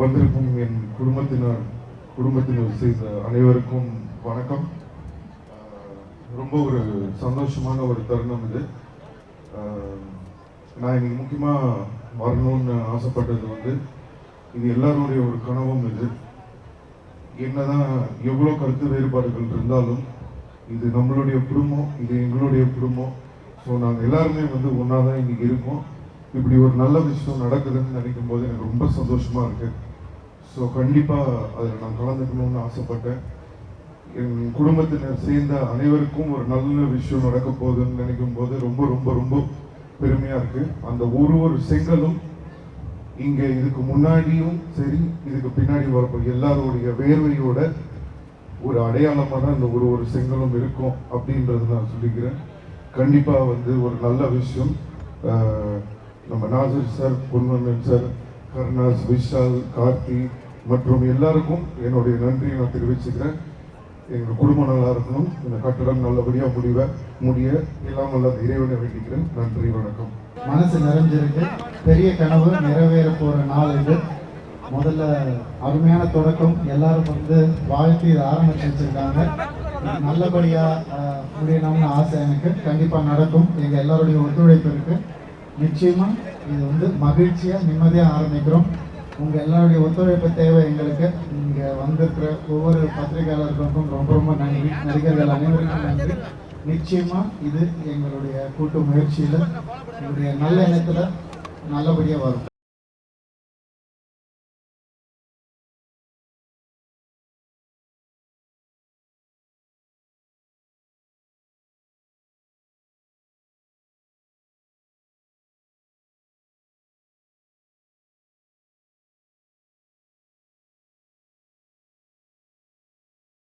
வந்திருக்கும் என் குடும்பத்தினர் குடும்பத்தினர் செய்த அனைவருக்கும் வணக்கம். ரொம்ப ஒரு சந்தோஷமான ஒரு தருணம் இது. நான் இன்னைக்கு முக்கியமாக வரணும்னு ஆசைப்பட்டது வந்து இது எல்லாருடைய ஒரு கனவும் இது. என்னதான் எவ்வளோ கருத்து வேறுபாடுகள் இருந்தாலும் இது நம்மளுடைய குடும்பம் இது எங்களுடைய குடும்பம். ஸோ நாங்கள் எல்லாருமே வந்து ஒன்றா தான் இன்னைக்கு இருக்கோம். இப்படி ஒரு நல்ல விஷயம் நடக்குதுன்னு நினைக்கும் போது எனக்கு ரொம்ப சந்தோஷமா இருக்கு. ஸோ கண்டிப்பாக அதில் நான் கலந்துக்கணும்னு ஆசைப்பட்டேன். என் குடும்பத்தினர் சேர்ந்த அனைவருக்கும் ஒரு நல்ல விஷயம் நடக்க போகுதுன்னு நினைக்கும் போது ரொம்ப ரொம்ப ரொம்ப பெருமையா இருக்கு. அந்த ஒரு ஒரு செங்கலும் இங்க இதுக்கு முன்னாடியும் சரி இதுக்கு பின்னாடி வரப்போ எல்லாருடைய வேர்வையோட ஒரு அடையாளமாக தான் இந்த ஒரு ஒரு செங்கலும் இருக்கும் அப்படின்றது நான் சொல்லிக்கிறேன். கண்டிப்பாக வந்து ஒரு நல்ல விஷயம். நம்ம நாசர் சார் பொன்வந்தன் சார் கருணாஸ் விஷால் கார்த்தி மற்றும் எல்லாருக்கும் என்னுடைய நன்றியை நான் தெரிவிச்சுக்கிறேன். எங்கள் குடும்பம் நல்லா இருக்கணும். இந்த கட்டடம் நல்லபடியாக முடிவ முடிய எல்லாம் நல்ல இறைவனை வேண்டிக்கிறேன். நன்றி வணக்கம். மனசு நிறைஞ்சிருக்கு. பெரிய கனவு நிறைவேற போகிற நாள் இது. முதல்ல அருமையான தொடக்கம். எல்லாரும் வந்து வாழ்த்து இதை ஆரம்பிச்சு வச்சுருக்காங்க. நல்லபடியாக முடியணும்னு ஆசை எனக்கு. கண்டிப்பாக நடக்கும். எங்கள் எல்லாருடைய ஒத்துழைப்பு இருக்குது நிச்சயமாக இது வந்து மகிழ்ச்சியாக நிம்மதியாக ஆரம்பிக்கிறோம். உங்கள் எல்லாருடைய ஒத்துழைப்பு தேவை எங்களுக்கு. இங்கே வந்திருக்கிற ஒவ்வொரு பத்திரிகையாளர்களுக்கும் ரொம்ப ரொம்ப நன்றி. நடிகர்கள் அனைவருக்கும் நன்றி. நிச்சயமாக இது எங்களுடைய கூட்டு முயற்சியில் எங்களுடைய நல்ல எண்ணத்தில் நல்லபடியாக வரும்.